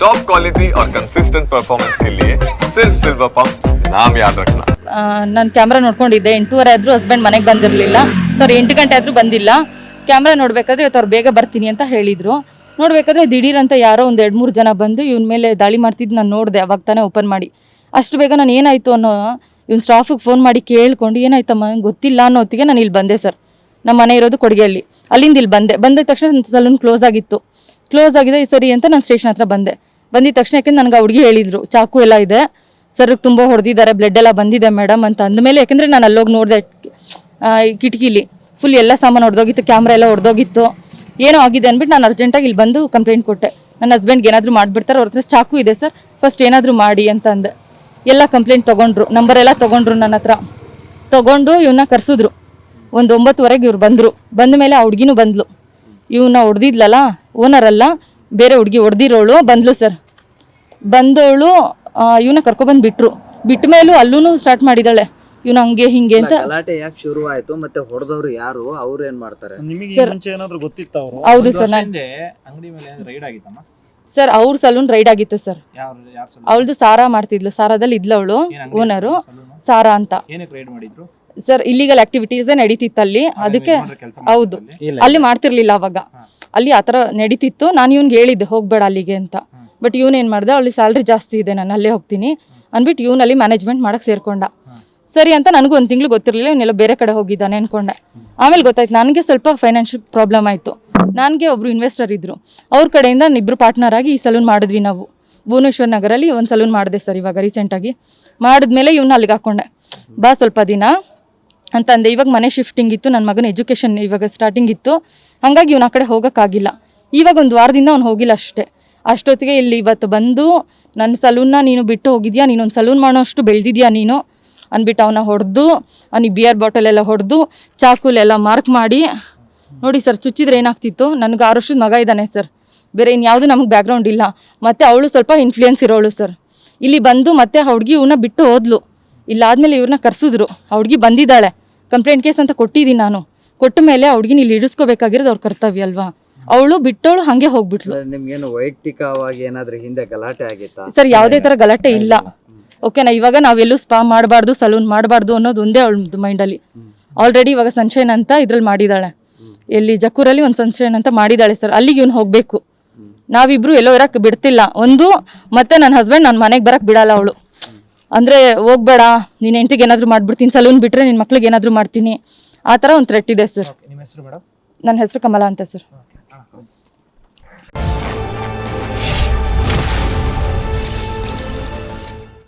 Top quality और consistent performance के लिए सिर्फ सिल्वर पंप नाम याद रखना ನಾನು ಕ್ಯಾಮ್ರಾ ನೋಡ್ಕೊಂಡಿದ್ದೆ ಎಂಟೂವರೆ ಆದರೂ ಹಸ್ಬೆಂಡ್ ಮನೆಗೆ ಬಂದಿರಲಿಲ್ಲ ಸಾರಿ ಎಂಟು ಗಂಟೆ ಆದರೂ ಬಂದಿಲ್ಲ ಕ್ಯಾಮ್ರಾ ನೋಡಬೇಕಾದ್ರೆ ಇವತ್ತು ಅವ್ರು ಬೇಗ ಬರ್ತೀನಿ ಅಂತ ಹೇಳಿದರು ನೋಡಬೇಕಾದ್ರೆ ದಿಢೀರ್ ಅಂತ ಯಾರೋ ಒಂದು ಎರಡು ಮೂರು ಜನ ಬಂದು ಇವನ ಮೇಲೆ ದಾಳಿ ಮಾಡ್ತಿದ್ದು ನಾನು ನೋಡಿದೆ ಅವಾಗ ತಾನೇ ಓಪನ್ ಮಾಡಿ ಅಷ್ಟು ಬೇಗ ನಾನು ಏನಾಯಿತು ಅನ್ನೋ ಇವ್ನ ಸ್ಟಾಫಿಗೆ ಫೋನ್ ಮಾಡಿ ಕೇಳ್ಕೊಂಡು ಏನಾಯ್ತಮ್ಮ ಗೊತ್ತಿಲ್ಲ ಅನ್ನೋ ಹೊತ್ತಿಗೆ ನಾನು ಇಲ್ಲಿ ಬಂದೆ ಸರ್ ನಮ್ಮ ಮನೆ ಇರೋದು ಕೊಡಗೆಹಳ್ಳಿ ಅಲ್ಲಿಂದ ಇಲ್ಲಿ ಬಂದೆ ಬಂದ ತಕ್ಷಣ ಸಲೂನ್ ಕ್ಲೋಸ್ ಆಗಿತ್ತು ಕ್ಲೋಸ್ ಆಗಿದೆ ಸರಿ ಅಂತ ನಾನು ಸ್ಟೇಷನ್ ಹತ್ರ ಬಂದೆ ಬಂದಿದ ತಕ್ಷಣ ಯಾಕೆಂದ್ರೆ ನನಗೆ ಆ ಹುಡುಗಿ ಹೇಳಿದ್ರು, ಚಾಕು ಎಲ್ಲ ಇದೆ ಸರ್ ತುಂಬ ಹೊಡೆದಿದ್ದಾರೆ ಬ್ಲಡ್ ಎಲ್ಲ ಬಂದಿದೆ ಮೇಡಮ್ ಅಂತ ಅಂದಮೇಲೆ ಯಾಕೆಂದರೆ ನಾನು ಅಲ್ಲೋಗಿ ನೋಡಿದೆ ಕಿಟಕಿಲಿ ಫುಲ್ ಎಲ್ಲ ಸಾಮಾನು ಹೊಡೆದೋಗಿತ್ತು ಕ್ಯಾಮ್ರ ಎಲ್ಲ ಹೊಡೆದೋಗಿತ್ತು, ಏನೋ ಆಗಿದೆ ಅಂದ್ಬಿಟ್ಟು ನಾನು ಅರ್ಜೆಂಟಾಗಿ ಇಲ್ಲಿ ಬಂದು ಕಂಪ್ಲೇಂಟ್ ಕೊಟ್ಟೆ. ನನ್ನ ಹಸ್ಬೆಂಡ್ಗೆ ಏನಾದರೂ ಮಾಡಿಬಿಡ್ತಾರೆ, ಅವ್ರ ಹತ್ರ ಚಾಕು ಇದೆ ಸರ್ ಫಸ್ಟ್ ಏನಾದರೂ ಮಾಡಿ ಅಂತ ಅಂದೆ. ಎಲ್ಲ ಕಂಪ್ಲೇಂಟ್ ತೊಗೊಂಡ್ರು ನಂಬರ್ ಎಲ್ಲ ತೊಗೊಂಡ್ರು ನನ್ನ ಹತ್ರ. ತೊಗೊಂಡು ಇವನ್ನ ಕರೆಸಿದ್ರು. ಒಂದು ಒಂಬತ್ತುವರೆಗೆ ಇವ್ರು ಬಂದರು. ಬಂದ ಮೇಲೆ ಆ ಹುಡುಗಿನೂ ಬಂದ್ಲು. ಇವನ್ನ ಹೊಡೆದಿದ್ಲಲ್ಲ ಓನರ್ ಅಲ್ಲ, ಬೇರೆ ಹುಡುಗಿ ಹೊಡೆದಿರೋಳು, ಬಂದ್ಲು ಸರ್ ಬಂದವಳು ಇವನ ಕರ್ಕೊಬಂದು ಬಿಟ್ರು. ಬಿಟ್ಟ ಮೇಲೂ ಅಲ್ಲೂ ಸ್ಟಾರ್ಟ್ ಮಾಡಿದಾಳೆ. ಇವನು ಹಂಗೆ ಹಿಂಗೆ ಅಂತ. ಗಲಾಟೆ ಯಾಕೆ ಶುರು ಆಯ್ತು ಮತ್ತೆ ಹೊಡೆದವ್ರು ಯಾರು ಅವ್ರು ಏನ್ ಮಾಡ್ತಾರೆ? ನಿಮಗೆ ಈ ಮುಂಚೆ ಏನಾದ್ರು ಗೊತ್ತಿತ್ತ ಅವರು? ಹೌದು ಸರ್ ನಾನು ಅಂಗಡಿ ಮೇಲೆ ರೈಡ್ ಆಗಿತ್ತಮ್ಮ? ಸರ್ ಅವ್ರ ಸಲೂನ್ ರೈಡ್ ಆಗಿತ್ತು ಸರ್ ಯಾರು ಅವಳದು ಸಾರಾ ಮಾಡ್ತಿದ್ಲು ಸಾರಾದಲ್ಲಿ ಇದ್ಲವಳು ಓನರ್ ಓನರು ಸಾರಾ ಅಂತ. ಏನಕ್ಕೆ ರೈಡ್ ಮಾಡಿದ್ರು? ಸರ್ ಇಲ್ಲಿಗಲ್ ಆಕ್ಟಿವಿಟೀಸ್ ನಡೀತಿತ್ತು ಅಲ್ಲಿ. ಅದಕ್ಕೆ ಕೆಲಸ ಹೌದು. ಅಲ್ಲಿ ಮಾಡ್ತಿರ್ಲಿಲ್ಲ ಅವಾಗ. ಅಲ್ಲಿ ಆತರ ನಡೀತಿತ್ತು. ನಾನು ಇವ್ನ್ಗೆ ಹೇಳಿದ್ದೆ ಹೋಗ್ಬೇಡ ಅಲ್ಲಿಗೆ ಅಂತ. ಬಟ್ ಇವನೇನು ಮಾಡ್ದೆ ಅವಳಿ ಸ್ಯಾಲ್ರಿ ಜಾಸ್ತಿ ಇದೆ, ನಾನು ಅಲ್ಲೇ ಹೋಗ್ತೀನಿ. ಅಂದ್ಬಿಟ್ಟು ಇವನಲ್ಲಿ ಮ್ಯಾನೇಜ್ಮೆಂಟ್ ಮಾಡಕ್ಕೆ ಸೇರ್ಕೊಂಡ. ಸರಿ ಅಂತ ನನಗೂ ಒಂದು ತಿಂಗಳು ಗೊತ್ತಿರಲಿಲ್ಲ ಇವನ್ನೆಲ್ಲ ಬೇರೆ ಕಡೆ ಹೋಗಿದ್ದಾನೆ ಅನ್ಕೊಂಡೆ. ಆಮೇಲೆ ಗೊತ್ತಾಯ್ತು, ನನಗೆ ಸ್ವಲ್ಪ ಫೈನಾನ್ಷಿಯಲ್ ಪ್ರಾಬ್ಲಮ್ ಆಯಿತು. ನನಗೆ ಒಬ್ರು ಇನ್ವೆಸ್ಟರ್ ಇದ್ದರು ಅವ್ರ ಕಡೆಯಿಂದ ಇಬ್ಬರು ಪಾರ್ಟ್ನರ್ ಆಗಿ ಈ ಸಲೂನ್ ಮಾಡಿದ್ವಿ ನಾವು. ಭುವನೇಶ್ವರ್ ನಗರಲ್ಲಿ ಒಂದು ಸಲೂನ್ ಮಾಡಿದೆ ಸರ್ ಇವಾಗ ರೀಸೆಂಟಾಗಿ ಮಾಡಿದ್ಮೇಲೆ ಇವನ್ನ ಅಲ್ಲಿಗೆ ಹಾಕೊಂಡೆ. ಬಾ ಸ್ವಲ್ಪ ದಿನ. ಅಂತಂದೆ ಇವಾಗ ಮನೆ ಶಿಫ್ಟಿಂಗ್ ಇತ್ತು ನನ್ನ ಮಗನ ಎಜುಕೇಷನ್ ಇವಾಗ ಸ್ಟಾರ್ಟಿಂಗ್ ಇತ್ತು. ಹಾಗಾಗಿ ಇವ್ನ ಆ ಕಡೆ ಹೋಗೋಕ್ಕಾಗಿಲ್ಲ. ಇವಾಗ ಒಂದು ವಾರದಿಂದ ಅವ್ನು ಹೋಗಿಲ್ಲ ಅಷ್ಟೇ. ಅಷ್ಟೊತ್ತಿಗೆ ಇಲ್ಲಿ ಇವತ್ತು ಬಂದು, ನನ್ನ ಸಲೂನ್ನ ನೀನು ಬಿಟ್ಟು ಹೋಗಿದ್ಯಾ? ನೀನೊಂದು ಸಲೂನ್ ಮಾಡೋ ಅಷ್ಟು ಬೆಳೆದಿದ್ಯಾ ನೀನು? ಅಂದ್ಬಿಟ್ಟು ಅವನ್ನ ಹೊಡೆದು ಅವನಿಗೆ ಬಿಯರ್ ಬಾಟಲ್ ಎಲ್ಲ ಹೊಡೆದು ಚಾಕುಲೆಲ್ಲ ಮಾರ್ಕ್ ಮಾಡಿ, ನೋಡಿ ಸರ್ ಚುಚ್ಚಿದ್ರೆ ಏನಾಗ್ತಿತ್ತು? ನನಗೆ ಆರು ವರ್ಷದ ಮಗ ಇದ್ದಾನೆ ಸರ್ ಬೇರೆ ಇನ್ಯಾವುದು ನಮಗೆ ಬ್ಯಾಕ್ಗ್ರೌಂಡ್ ಇಲ್ಲ. ಮತ್ತು ಅವಳು ಸ್ವಲ್ಪ ಇನ್ಫ್ಲೂಯೆನ್ಸ್ ಇರೋಳು ಸರ್ ಇಲ್ಲಿ ಬಂದು ಮತ್ತೆ ಆ ಹುಡುಗಿ ಇವನ್ನ ಬಿಟ್ಟು ಹೋದ್ಲು. ಇಲ್ಲಾದ್ಮೇಲೆ ಇವ್ರನ್ನ ಕರ್ಸಿದ್ರು. ಆ ಹುಡುಗಿ ಬಂದಿದ್ದಾಳೆ. ಕಂಪ್ಲೇಂಟ್ ಕೇಸ್ ಅಂತ ಕೊಟ್ಟಿದ್ದೀನಿ ನಾನು. ಕೊಟ್ಟ ಮೇಲೆ ಆ ಹುಡುಗಿನ ಇಲ್ಲಿ ಇಡಿಸ್ಕೋಬೇಕಾಗಿರೋದು ಅವ್ರ ಕರ್ತವ್ಯ ಅಲ್ವಾ? ಅವಳು ಬಿಟ್ಟವಳು ಹಂಗೆ ಹೋಗ್ಬಿಟ್ಲು. ನಿಮ್ಗೇನು ವೈಯಕ್ತಿಕವಾಗಿ ಏನಾದ್ರೂ ಹಿಂದೆ ಗಲಾಟೆ ಆಗಿತ್ತಾ? ಸರ್ ಯಾವುದೇ ತರ ಗಲಾಟೆ ಇಲ್ಲ. ಓಕೆನಾ ಇವಾಗ ನಾವೆಲ್ಲೂ ಸ್ಪಾ ಮಾಡಬಾರ್ದು ಸಲೂನ್ ಮಾಡಬಾರ್ದು ಅನ್ನೋದು ಒಂದೇ ಅವಳ ಮೈಂಡಲ್ಲಿ. ಆಲ್ರೆಡಿ ಇವಾಗ ಸನ್ಶೈನ್ ಅಂತ ಇದ್ರಲ್ಲಿ ಮಾಡಿದಾಳೆ. ಎಲ್ಲಿ ಜಕ್ಕೂರಲ್ಲಿ ಒಂದು ಸನ್ಶೈನ್ ಅಂತ ಮಾಡಿದಾಳೆ ಸರ್. ಅಲ್ಲಿಗೆ ಇವ್ನು ಹೋಗಬೇಕು. ನಾವಿಬ್ರು ಎಲ್ಲೋ ಇರಕ್ಕೆ ಬಿಡ್ತಿಲ್ಲ. ಒಂದು ಮತ್ತೆ ನನ್ನ ಹಸ್ಬೆಂಡ್ ನನ್ನ ಮನೆಗೆ ಬರಕ್ಕೆ ಬಿಡಲ್ಲ ಅವಳು. ಅಂದರೆ ಹೋಗ್ಬೇಡ ನೀನು ಹೆಂಡ್ತಿಗೆ ಏನಾದರೂ ಮಾಡ್ಬಿಡ್ತೀನಿ ಸಲೂನ್ ಬಿಟ್ಟರೆ ನಿನ್ನ ಮಕ್ಳಿಗೆ ಏನಾದರೂ ಮಾಡ್ತೀನಿ. ಆ ಥರ ಒಂದು ಥ್ರೆಟ್ ಇದೆ ಸರ್. ನಿಮ್ಮ ಹೆಸರು ಮೇಡಮ್ ನನ್ನ ಹೆಸರು ಕಮಲ ಅಂತ ಸರ್. Ah.